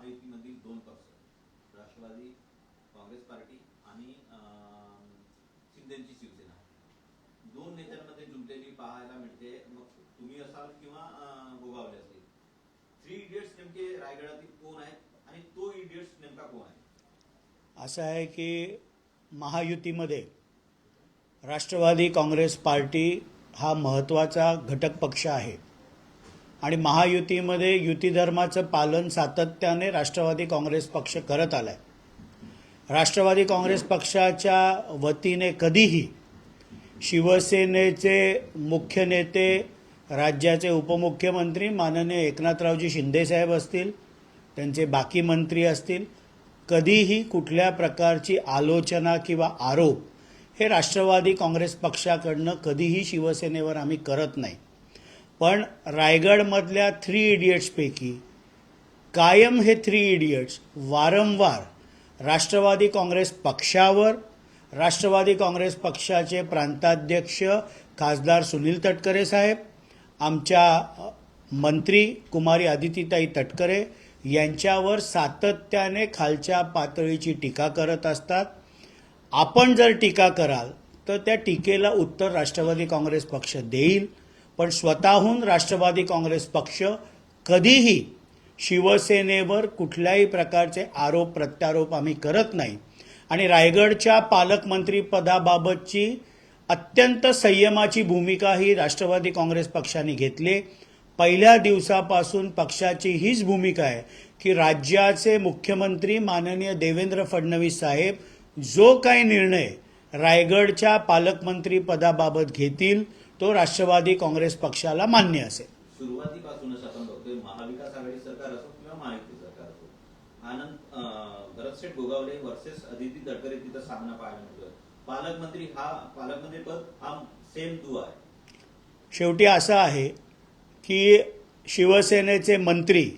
महायुतीमधील दोन पक्ष राष्ट्रवादी काँग्रेस पार्टी आणि शिंदेची शिवसेना. दोन नेत्यांमध्ये जुंपलेली पाहायला मिळते. मग तुम्ही असाल किंवा गोगावले असतील. थ्री इडियट्स नेमके रायगडातील कोण आहेत आणि तो इडियट्स नेमका कोण आहे? असं आहे की महायुतीमध्ये राष्ट्रवादी काँग्रेस पार्टी हा महत्त्वाचा घटक पक्ष आहे. आणि महायुतीमध्ये युती धर्माचं पालन सातत्याने राष्ट्रवादी काँग्रेस पक्ष करत आलाय. राष्ट्रवादी काँग्रेस पक्षाच्या वतीने कधीही शिवसेनेचे मुख्य नेते राज्याचे उपमुख्यमंत्री माननीय एकनाथरावजी शिंदेसाहेब असतील त्यांचे बाकी मंत्री असतील कधीही कुठल्या प्रकारची आलोचना किंवा आरोप हे राष्ट्रवादी काँग्रेस पक्षाकडनं कधीही शिवसेनेवर आम्ही करत नाही. पण रायगडमधल्या थ्री इडियट्सपैकी कायम हे थ्री इडियट्स वारंवार राष्ट्रवादी काँग्रेस पक्षावर राष्ट्रवादी काँग्रेस पक्षाचे प्रांताध्यक्ष खासदार सुनील तटकरे साहेब आमच्या मंत्री कुमारी आदितीताई तटकरे यांच्यावर सातत्याने खालच्या पातळीची टीका करत असतात. आपण जर टीका कराल तर त्या टीकेला उत्तर राष्ट्रवादी काँग्रेस पक्ष देईल. पण स्वतःहून राष्ट्रवादी काँग्रेस पक्ष कधीही शिवसेनेवर कुठल्याही प्रकारचे आरोप प्रत्यारोप आम्ही करत नाही. आणि रायगडच्या पालकमंत्रीपदाबाबतची अत्यंत संयमाची भूमिका ही राष्ट्रवादी काँग्रेस पक्षाने घेतली. पहिल्या दिवसापासून पक्षाची हीच भूमिका आहे की राज्याचे मुख्यमंत्री माननीय देवेंद्र फडणवीस साहेब जो काही निर्णय रायगडच्या पालकमंत्रीपदाबाबत घेतील तो राष्ट्रवादी काँग्रेस पक्षाला मान्य असेल. सुरुवातीपासूनच आपण बघतोय महाविकास आघाडी सरकार असो किंवा महायुती सरकार असो आनंद भरतशेठ गोगावले वर्सेस अदिती तिथं सामना पाहायला मिळतोय पालकमंत्री हा पालकमंत्री पद हा सेम आहे. शेवटी असं आहे की शिवसेनेचे मंत्री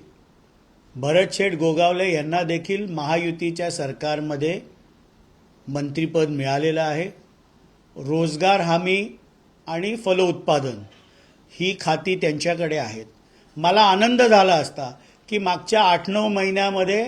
भरतशेठ गोगावले यांना देखील महायुतीच्या सरकारमध्ये मंत्रीपद मिळालेलं आहे. रोजगार हमी आणि फलोत्पादन ही खाती त्यांच्याकडे आहेत. मला आनंद झाला असता की मागच्या आठ नऊ महिन्यामध्ये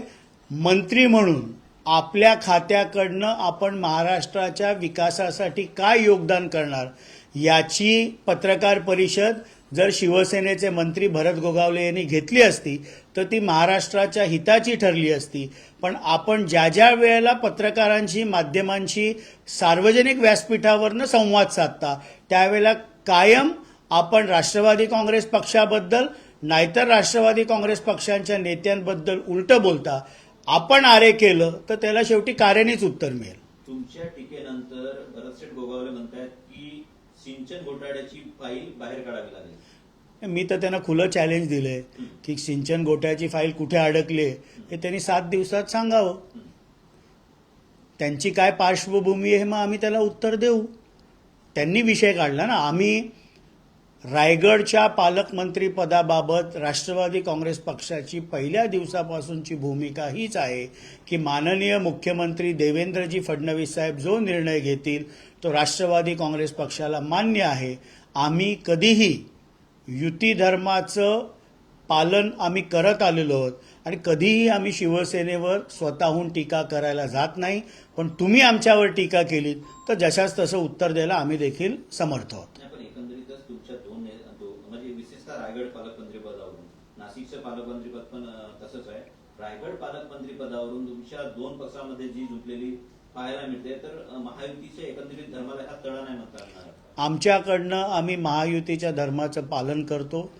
मंत्री म्हणून आपल्या खात्याकडनं आपण महाराष्ट्राच्या विकासासाठी काय योगदान करणार याची पत्रकार परिषद जर शिवसेनेचे मंत्री भरत गोगावले यांनी घेतली असती तर ती महाराष्ट्राच्या हिताची ठरली असती. पण आपण ज्या ज्या वेळेला पत्रकारांशी माध्यमांशी सार्वजनिक व्यासपीठावरनं संवाद साधता त्यावेळेला कायम आपण राष्ट्रवादी काँग्रेस पक्षाबद्दल नाहीतर राष्ट्रवादी काँग्रेस पक्षांच्या नेत्यांबद्दल उलटं बोलता. आपण आरे केलं तर त्याला शेवटी कार्यानेच उत्तर मिळेल. तुमच्या टीकेनंतर भरतशेठ गोगावले म्हणतायत सिंचन घोटाळ्याची फाईल बाहेर काढावी लागेल. मी तर त्यांना खुलं चॅलेंज दिलंय की सिंचन गोट्याची फाईल कुठे अडकली हे त्यांनी सात दिवसात सांगावं. त्यांची काय पार्श्वभूमी आहे मग आम्ही त्याला उत्तर देऊ. त्यांनी विषय काढला ना आम्ही रायगडच्या पालकमंत्रीपदाबाबत राष्ट्रवादी काँग्रेस पक्षाची पहिल्या दिवसापासूनची भूमिका हीच आहे की माननीय मुख्यमंत्री देवेंद्रजी फडणवीस साहेब जो निर्णय घेतील तो राष्ट्रवादी काँग्रेस पक्षाला मान्य आहे. आम्ही कधीही युती धर्माचं पालन आम्ही करत आलेलो आहोत आणि कधीही आम्ही शिवसेनेवर स्वतःहून टीका करायला जात नाही पण तुम्ही आमच्यावर टीका केलीत तर जशाच तसं उत्तर द्यायला आम्ही देखील समर्थ आहोत नाही, पण एकंदरीतच तुमच्या दोन ने- दो- म्हणजे विशेषतः रायगड पालकमंत्री पदावरून पालकमंत्रीपद पण तसंच आहे. रायगड पालकमंत्री पदावरून तुमच्या दोन पक्षामध्ये जी जुटलेली पाहायला मिळते तर महायुतीच्या एकंदरीत धर्माला हा तळा नाही म्हणता येणार. आमच्याकडनं आम्ही महायुतीच्या धर्माचं पालन करतो.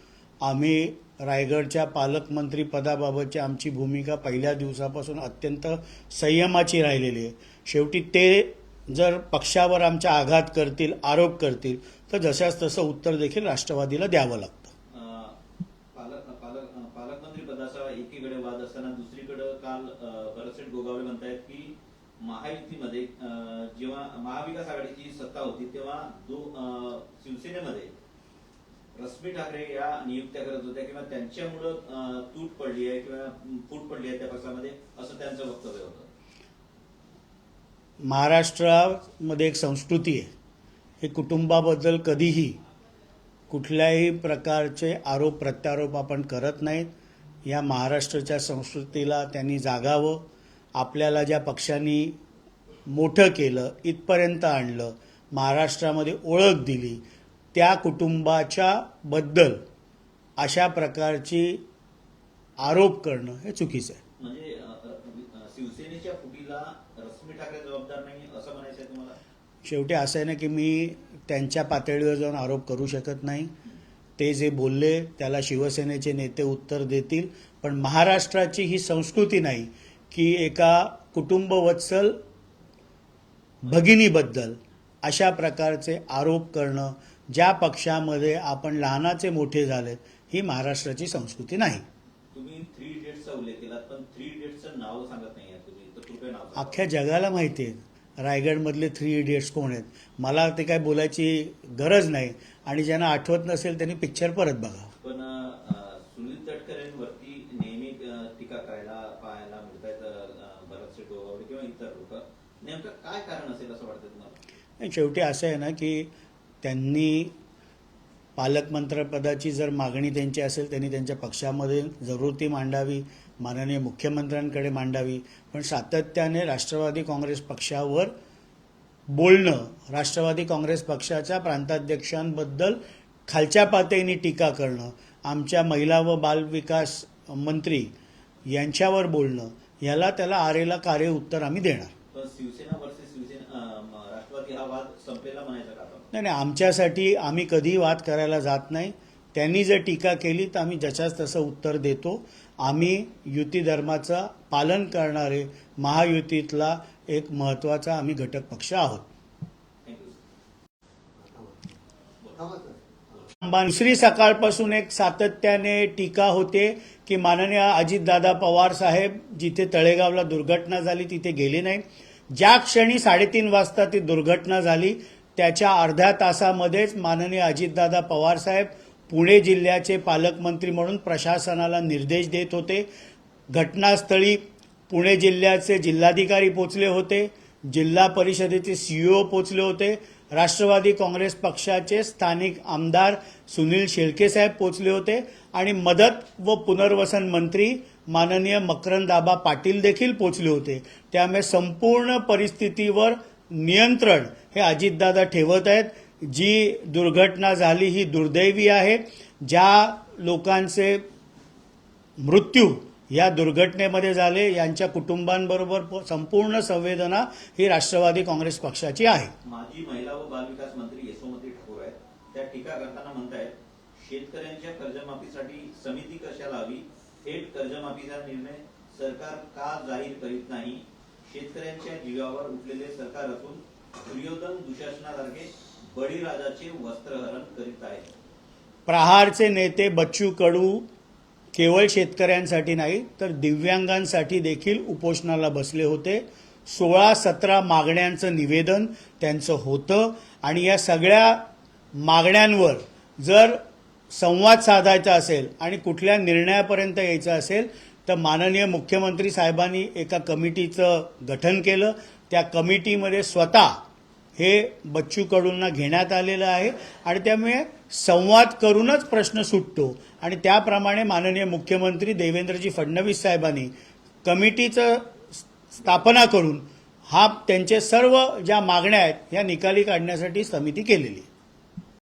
आम्ही रायगडच्या पालकमंत्री पदाबाबतची आमची भूमिका पहिल्या दिवसापासून अत्यंत संयमाची राहिलेली आहे. शेवटी ते जर पक्षावर आमच्या आघात करतील आरोप करतील तर जशास तसं उत्तर देखील राष्ट्रवादीला द्यावं लागतं. म्हणतायत की महायुतीमध्ये जेव्हा महाविकास आघाडीची सत्ता होती तेव्हा दो शिवसेनेमध्ये रश्मी ठाकरे या नियुक्त्या करत होत्या किंवा त्यांच्यामुळं तूट पडली आहे किंवा फूट पडली आहे त्या पक्षामध्ये असं त्यांचं वक्तव्य होतं. महाराष्ट्रामध्ये एक संस्कृती आहे. हे कुटुंबाबद्दल कधीही कुठल्याही प्रकारचे आरोप प्रत्यारोप आपण करत नाहीत. या महाराष्ट्राच्या संस्कृतीला त्यांनी जागावं. आपल्याला ज्या पक्षांनी मोठं केलं इथपर्यंत आणलं महाराष्ट्रामध्ये ओळख दिली त्या कुटुंबाच्या बद्दल अशा प्रकारची आरोप करणं हे चुकीचं आहे. म्हणजे शिवसेनेच्या फुटीला रश्मी ठाकरे जबाबदार नाही असं म्हणायचं आहे तुम्हाला? शेवटी असं आहे ना की मी त्यांच्या पातळीवर जाऊन आरोप करू शकत नाही. ते जे बोलले त्याला शिवसेनेचे नेते उत्तर देतील पण महाराष्ट्राची ही संस्कृती नाही. की एका कुटुंबवत्सल भगिनीबद्दल अशा प्रकारचे आरोप करणं ज्या पक्षामध्ये आपण लहानाचे मोठे झालेत ही महाराष्ट्राची संस्कृती नाही. अख्ख्या जगाला माहिती आहे. रायगडमधले थ्री इडियट्स कोण आहेत? मला ते काय बोलायची गरज नाही. आणि ज्यांना आठवत नसेल त्यांनी पिक्चर परत बघा पण अ, सुनील तटकरेंवरती नेहमी अ, टीका करायला पाहायला मिळत आहेत भरत शेठ गोगावले किंवा इतर लोक नेमकं काय कारण असेल असं वाटतं तुम्हाला? शेवटी असं आहे ना की त्यांनी पालकमंत्रीपदाची जर मागणी त्यांची असेल त्यांनी त्यांच्या पक्षामध्ये जरूर ती मांडावी माननीय मुख्यमंत्र्यांकडे मांडावी. पण सातत्याने राष्ट्रवादी काँग्रेस पक्षावर बोलणं राष्ट्रवादी काँग्रेस पक्षाच्या प्रांताध्यक्षांबद्दल खालच्या पातळीने टीका करणं आमच्या महिला व बालविकास मंत्री यांच्यावर बोलणं याला त्याला आरेला कार्य उत्तर आम्ही देणार. शिवसेना वर्सेस शिवसेना अ, म, राष्ट्रवादी हा वाद संपेला म्हणायचा का आपण? नाही नाही आमच्यासाठी आम्ही कधी वाद करायला जात नाही. त्यांनी जर टीका केली तर आम्ही ज्याच्याच तसं उत्तर देतो. आम्ही युती धर्माचं पालन करणारे महायुतीतला एक महत्त्वाचा आम्ही घटक पक्ष आहोत. दुसरी सकाळपासून एक सातत्याने टीका होते की माननीय अजितदादा पवार साहेब जिथे तळेगावला दुर्घटना झाली तिथे गेले नाही ज्या क्षणी साडेतीन वाजता ती दुर्घटना झाली त्याच्या अर्ध्या तासामध्येच माननीय अजितदादा पवारसाहेब पुणे जिल्ह्याचे पालकमंत्री म्हणून प्रशासनाला निर्देश देत होते. घटनास्थळी पुणे जिल्ह्याचे जिल्हाधिकारी पोचले होते. जिल्हा परिषदेचे सीईओ पोचले होते. राष्ट्रवादी काँग्रेस पक्षाचे स्थानिक आमदार सुनील शेळकेसाहेब पोचले होते आणि मदत व पुनर्वसन मंत्री माननीय मकरंदाबा पाटील देखील पोचले होते. त्यामुळे संपूर्ण परिस्थितीवर नियंत्रण हे अजितदादा ठेवत आहेत. जी दुर्घटना झाली ही दुर्दैवी आहे. ज्या लोकांचे मृत्यू या दुर्घटनेमध्ये झाले यांच्या कुटुंबांबरोबर संपूर्ण संवेदना ही राष्ट्रवादी काँग्रेस पक्षाची आहे. माजी महिला व बालविकास मंत्री यशोमती ठाकूर आहेत. त्या टीका करताना म्हणतायत शेतकऱ्यांच्या कर्जमाफीसाठी समिती कशाला हवी? थेट कर्जमाफीचा निर्णय सरकार का जाहीर करीत नाही? शेतकऱ्यांच्या जीवावर उठलेले सरकार असून दुर्योधन दुशासनासारखे बळीराजाचे वस्त्रहरण करीत आहे प्रहारचे नेते बच्चू कडू केवळ शेतकऱ्यांसाठी नाही तर दिव्यांगांसाठी देखील उपोषणाला बसले होते. सोळा सतरा मागण्यांचं निवेदन त्यांचं होतं. आणि या सगळ्या मागण्यांवर जर संवाद साधायचा असेल आणि कुठल्या निर्णयापर्यंत यायचं असेल तर माननीय मुख्यमंत्री साहेबांनी एका कमिटीचं गठन केलं. त्या कमिटीमध्ये स्वतः हे बच्चू कडूंना घेण्यात आलेलं आहे आणि त्यामुळे संवाद करूनच प्रश्न सुटतो. आणि त्याप्रमाणे माननीय मुख्यमंत्री देवेंद्रजी फडणवीस साहेबांनी कमिटीचं स्थापना करून हा त्यांचे सर्व ज्या मागण्या आहेत ह्या निकाली काढण्यासाठी समिती केलेली